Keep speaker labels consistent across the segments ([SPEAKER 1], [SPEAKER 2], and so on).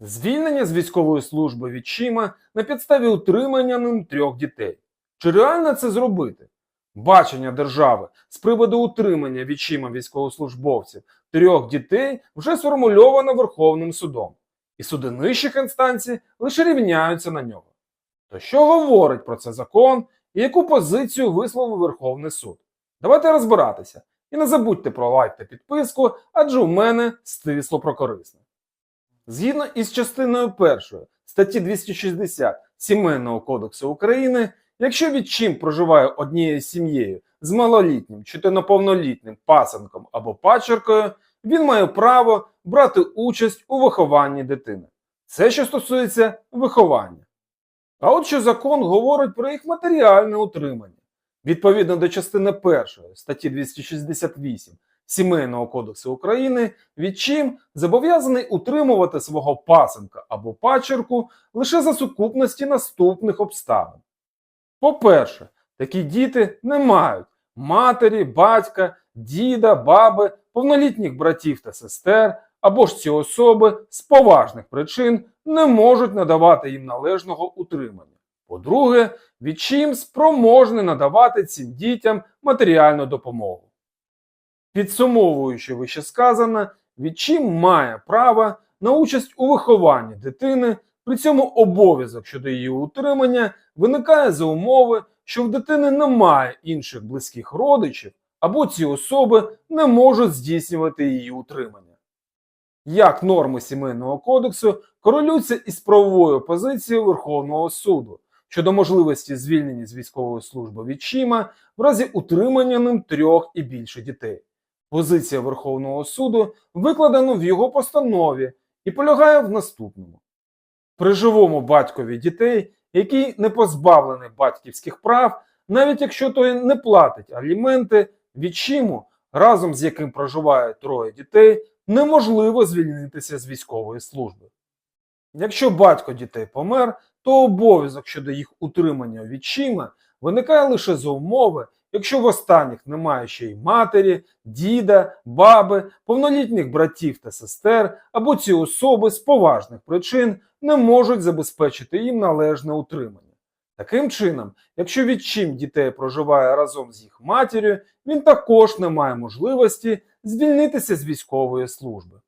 [SPEAKER 1] Звільнення з військової служби відчима на підставі утримання ним трьох дітей. Чи реально це зробити? Бачення держави з приводу утримання відчима військовослужбовців трьох дітей вже сформульовано Верховним судом, і суди нижчих інстанцій лише рівняються на нього. То що говорить про це закон і яку позицію висловив Верховний суд? Давайте розбиратися. І не забудьте про лайк та підписку, адже у мене стисло про корисне. Згідно із частиною першої статті 260 Сімейного кодексу України, якщо відчим проживає однією сім'єю з малолітнім чи то неповнолітнім пасенком або пачеркою, він має право брати участь у вихованні дитини. Це що стосується виховання. А от що закон говорить про їх матеріальне утримання. Відповідно до частини першої статті 268 Сімейного кодексу України, відчим зобов'язаний утримувати свого пасенка або пачерку лише за сукупності наступних обставин. По-перше, такі діти не мають матері, батька, діда, баби, повнолітніх братів та сестер, або ж ці особи з поважних причин не можуть надавати їм належного утримання. По-друге, відчим спроможний надавати цим дітям матеріальну допомогу. Підсумовуючи вищесказане, відчим має право на участь у вихованні дитини, при цьому обов'язок щодо її утримання виникає за умови, що в дитини немає інших близьких родичів, або ці особи не можуть здійснювати її утримання. Як норми сімейного кодексу корелюються із правовою позицією Верховного суду щодо можливості звільнення з військової служби відчима в разі утримання ним трьох і більше дітей. Позиція Верховного суду викладена в його постанові і полягає в наступному: при живому батькові дітей, який не позбавлений батьківських прав, навіть якщо той не платить аліменти, відчиму, разом з яким проживає троє дітей, неможливо звільнитися з військової служби. Якщо батько дітей помер, то обов'язок щодо їх утримання відчима виникає лише за умови, якщо в останніх немає ще й матері, діда, баби, повнолітніх братів та сестер, або ці особи з поважних причин не можуть забезпечити їм належне утримання. Таким чином, якщо відчим дітей проживає разом з їх матір'ю, він також не має можливості звільнитися з військової служби.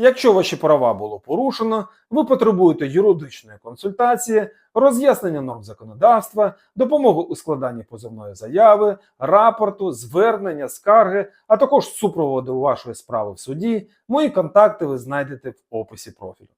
[SPEAKER 1] Якщо ваші права було порушено, ви потребуєте юридичної консультації, роз'яснення норм законодавства, допомоги у складанні позовної заяви, рапорту, звернення, скарги, а також супроводу вашої справи в суді, мої контакти ви знайдете в описі профілю.